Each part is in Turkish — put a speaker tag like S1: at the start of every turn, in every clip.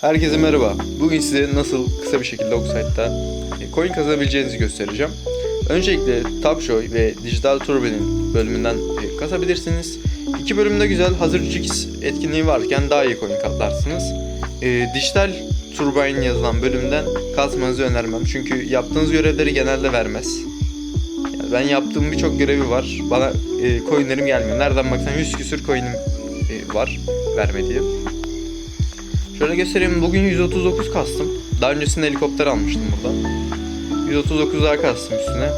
S1: Herkese merhaba. Bugün size nasıl kısa bir şekilde Oxside'da e, coin kazanabileceğinizi göstereceğim. Öncelikle Tapjoy ve Digital Turbin'in bölümünden e, kasabilirsiniz. İki bölümde güzel hazır 3x etkinliği varken daha iyi coin katlarsınız. E, Dijital Turbine yazılan bölümden kasmanızı önermem. Çünkü yaptığınız görevleri genelde vermez. Ben yaptığım birçok görevi var. Bana e, coinlerim gelmiyor. Nereden baksan 100 küsür coinim e, var vermediğim. Şöyle göstereyim. Bugün 139 kastım. Daha öncesinde helikopter almıştım burada. 139 daha kastım üstüne.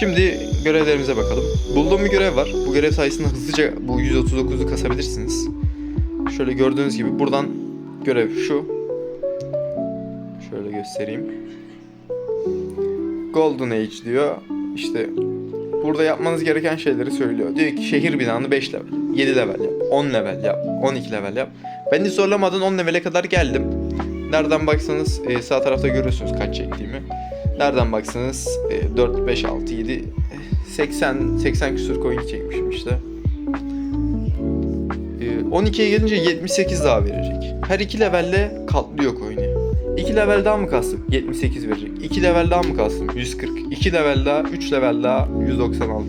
S1: Şimdi görevlerimize bakalım. Bulduğum bir görev var. Bu görev sayesinde hızlıca bu 139'u kasabilirsiniz. Şöyle gördüğünüz gibi buradan görev şu. Şöyle göstereyim. Golden Age diyor. İşte burada yapmanız gereken şeyleri söylüyor. Diyor ki şehir binanı 5 level, 7 level yap, 10 level yap, 12 level yap. Ben hiç zorlamadan 10 level'e kadar geldim. Nereden baksanız e, sağ tarafta görüyorsunuz kaç çektiğimi. Nereden baksanız e, 4, 5, 6, 7, e, 80, 80 küsur coin çekmişim işte. E, 12'ye gelince 78 daha verecek. Her iki levelle katlıyor coin'i. 2 level daha mı kastım? 78 verecek. 2 level daha mı kastım? 140. 2 level daha, 3 level daha 196.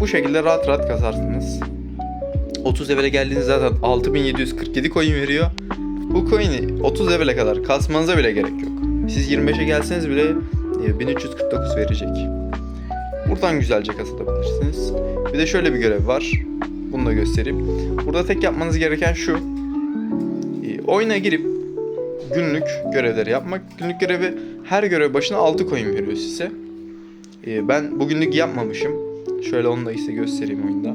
S1: Bu şekilde rahat rahat kazarsınız. 30 level'e geldiğiniz zaten 6747 coin veriyor. Bu coin'i 30 level'e kadar kasmanıza bile gerek yok. Siz 25'e gelseniz bile e, 1349 verecek. Buradan güzelce kasılabilirsiniz. Bir de şöyle bir görev var. Bunu da göstereyim. Burada tek yapmanız gereken şu. E, Oyuna girip günlük görevleri yapmak. Günlük görevi her görev başına 6 coin veriyor size. E, Ben bugünlük yapmamışım. Şöyle onu da size göstereyim oyunda.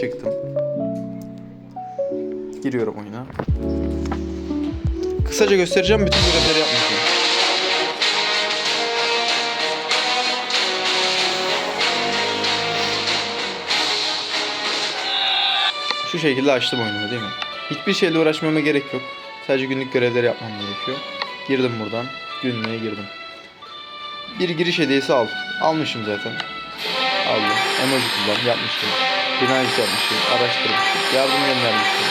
S1: Çıktım. Giriyorum oyuna. Kısaca göstereceğim bütün görevleri yapmışım. Şu şekilde açtım oyunu değil mi? Hiçbir şeyle uğraşmama gerek yok. Sadece günlük görevleri yapmam gerekiyor. Girdim buradan. Günlüğe girdim. Bir giriş hediyesi al. Almışım zaten. Aldım. Emoji kullan. Yapmıştım. Binayet yapmışım. Araştırmışım. Yardım göndermişim.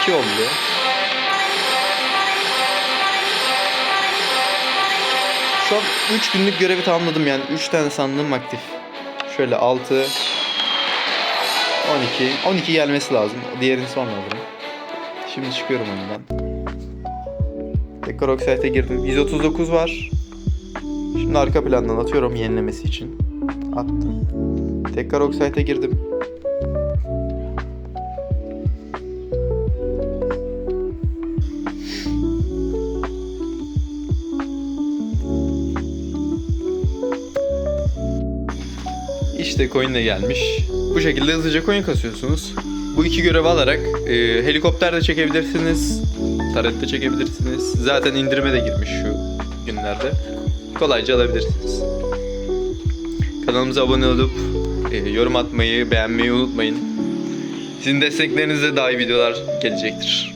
S1: İki oldu. Şu an 3 günlük görevi tamamladım yani 3 tane sandığım aktif. Şöyle 6 12 12 gelmesi lazım. Diğerini sonra alırım. Şimdi çıkıyorum oyundan. Tekrar Oxite'e girdim. 139 var. Şimdi arka plandan atıyorum yenilemesi için. Attım. Tekrar Oxite'e girdim. İşte coin de gelmiş. Bu şekilde hızlıca coin kasıyorsunuz. Bu iki görevi alarak e, helikopter çekebilirsiniz. Taret çekebilirsiniz. Zaten indirime de girmiş şu günlerde. Kolayca alabilirsiniz. Kanalımıza abone olup e, yorum atmayı, beğenmeyi unutmayın. Sizin desteklerinizle daha iyi videolar gelecektir.